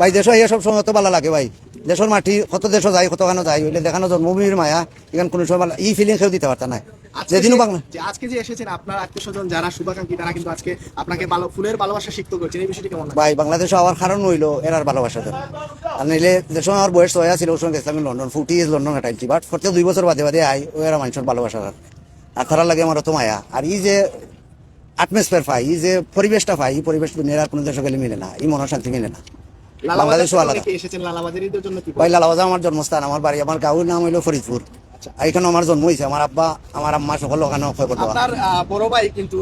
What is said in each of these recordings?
ভাই দেশ এই সব সময় তো ভালো লাগে ভাই। দেশের মাটি কত দেশ যাই কতখানো যাই হইলে দেখানো জন্মভূমির মায়া এখানে কোনো সময় এই ফিলিং কেউ দিতে পারত না। যেদিনও বাংলা আজকে যে এসেছেন আপনার আত্মীয় স্বজন যারা শুভাকাঙ্ক্ষী তারা কিন্তু আজকে আপনাকে ভালো ফুলের ভালোবাসা শিখতে করছেন এই বিষয়টি কেমন ভাই বাংলাদেশে হওয়ার কারণ হইল এরার ভালোবাসা আর নিলে যে সময় আমার বয়স ছয় ছিল গেছিলাম লন্ডন ফুটি লন্ডন কাটাইছি বাট প্রত্যেক দুই বছর বাদে বাদে আই ও এরা মানুষের ভালোবাসা আর। তারা লাগে আমার তো মায়া। আর এই যে আটমসফিয়ার পাই এই যে পরিবেশটা পাই এই পরিবেশ দুনিয়ার কোনো দেশে গেলে মিলে না এই মনের শান্তি মিলে না। বাংলাদেশও আলাদা লালাবাজার আমার জন্মস্থান। আমার বাড়ি আমার গাঁয়ের নাম হইল ফরিদপুর। এখানে আমার জন্ম হয়েছে আমার আব্বা আমার আম্মা সকল ওখানে ক্ষয় করতে। আপনার বড় ভাই কিন্তু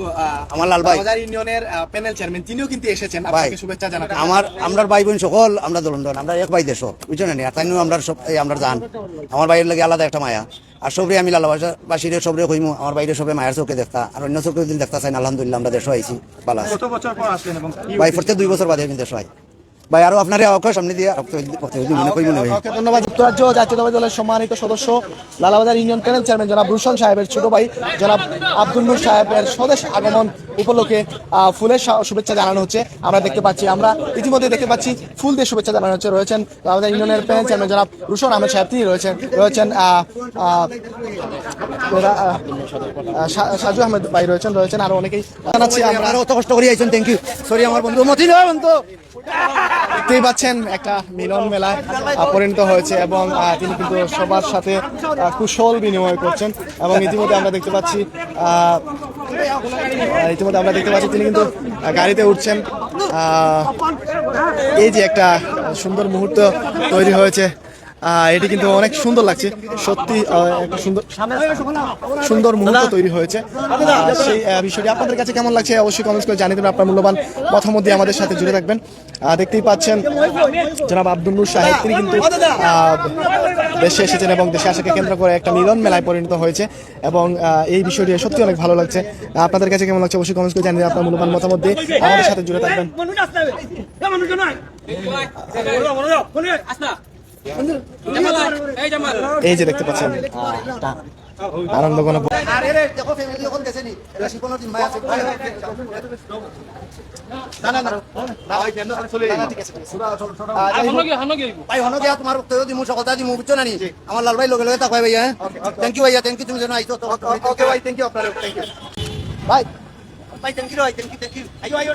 আমার লাল ভাই। ইউনিয়নের প্যানেল চেয়ারম্যান তিনিও কিন্তু এসেছেন। আপনাকে শুভেচ্ছা জানাতে। আমার আমরা ভাই বোন সকল আমরা দলন্দন আমরা এক ভাই দেশ বুঝছ না? তাই আমরা সব এই আমরা জান। আমার বাইরের লাগে আলাদা একটা মায়া। আর সবরে আমি লালাবাসা বাসিরে সবরে কইমু আমার বাইরে সবে মায়ের চোখে দেখতা। আর অন্য চোখে দিন দেখতা চাই আলহামদুলিল্লাহ আমরা দেশ আইছি ভালো আছি কত বছর পর আসলেন এবং কি ভাই প্রত্যেক দুই বছর বাদে আমি দেশ আই ভাই, আরও আপনার অক্ষয় সামনে দিয়ে মনে করি, মনে ধন্যবাদ। যুক্তরাজ্য জাতীয়তাবাদী দলের সম্মানিত সদস্য, লালাবাজার ইউনিয়ন প্যানেল চেয়ারম্যান জনাব রুশন সাহেবের ছোট ভাই, জনাব আব্দুল নূর সাহেবের স্বদেশ আগমন উপলক্ষে আহ, ফুলের শুভেচ্ছা জানানো হচ্ছে। আমরা দেখতে পাচ্ছি আমরা ইতিমধ্যে দেখতে পাচ্ছি ফুল দিয়ে শুভেচ্ছা জানানো হচ্ছে রয়েছেন আমাদের ইউনিয়নের প্যানেল চেয়ারম্যান জনাব রুশন আহমেদ সাহেব তিনি রয়েছেন রয়েছেন সাজু আহমেদ ভাই রয়েছেন রয়েছেন আরও অনেকেই। জানাচ্ছি আমরা অত কষ্ট করে আইছেন থ্যাংক ইউ সরি আমার বন্ধু মতিন বন্ধু। দেখতেই পাচ্ছেন একটা মিলন মেলায় পরিণত হয়েছে এবং তিনি কিন্তু সবার সাথে কুশল বিনিময় করছেন এবং ইতিমধ্যে আমরা দেখতে পাচ্ছি ইতিমধ্যে আমরা দেখতে পাচ্ছি তিনি কিন্তু গাড়িতে উঠছেন। এই যে একটা সুন্দর মুহূর্ত তৈরি হয়েছে। এটি কিন্তু অনেক সুন্দর লাগছে। সত্যি একটা সুন্দর সুন্দর মুহূর্ত তৈরি হয়েছে। সেই বিষয়টি আপনাদের কাছে কেমন লাগছে অবশ্যই কমেন্টস করে জানিয়ে দেবেন। আপনার মূল্যবান মতামত দিয়ে আমাদের সাথে জুড়ে থাকবেন। আহ, দেখতেই পাচ্ছেন জনাব আব্দুল নূর সাহেব তিনি কিন্তু আহ, দেশে এসেছেন এবং দেশে আসাকে কেন্দ্র করে একটা মিলন মেলায় পরিণত হয়েছে এবং আহ, এই বিষয়টি সত্যি অনেক ভালো লাগছে। আহ, আপনাদের কাছে কেমন লাগছে অবশ্যই কমেন্টস করে জানিয়ে দেবেন। আপনার মূল্যবান মতামত দিয়ে আমাদের সাথে জুড়ে থাকবেন। এই যে দেখতে পাচ্ছেন। আনন্দ কোনো আমার লাল ভাই লগে লগে তাকাই ভাইয়া থ্যাংক ইউ ভাইয়া থ্যাংক ভাই থ্যাংক ইউ আপনার থ্যাংক ইউ ভাই ভাই থ্যাংক ইউ ভাই থ্যাংক ইউ থ্যাংক ইউ আইও আইও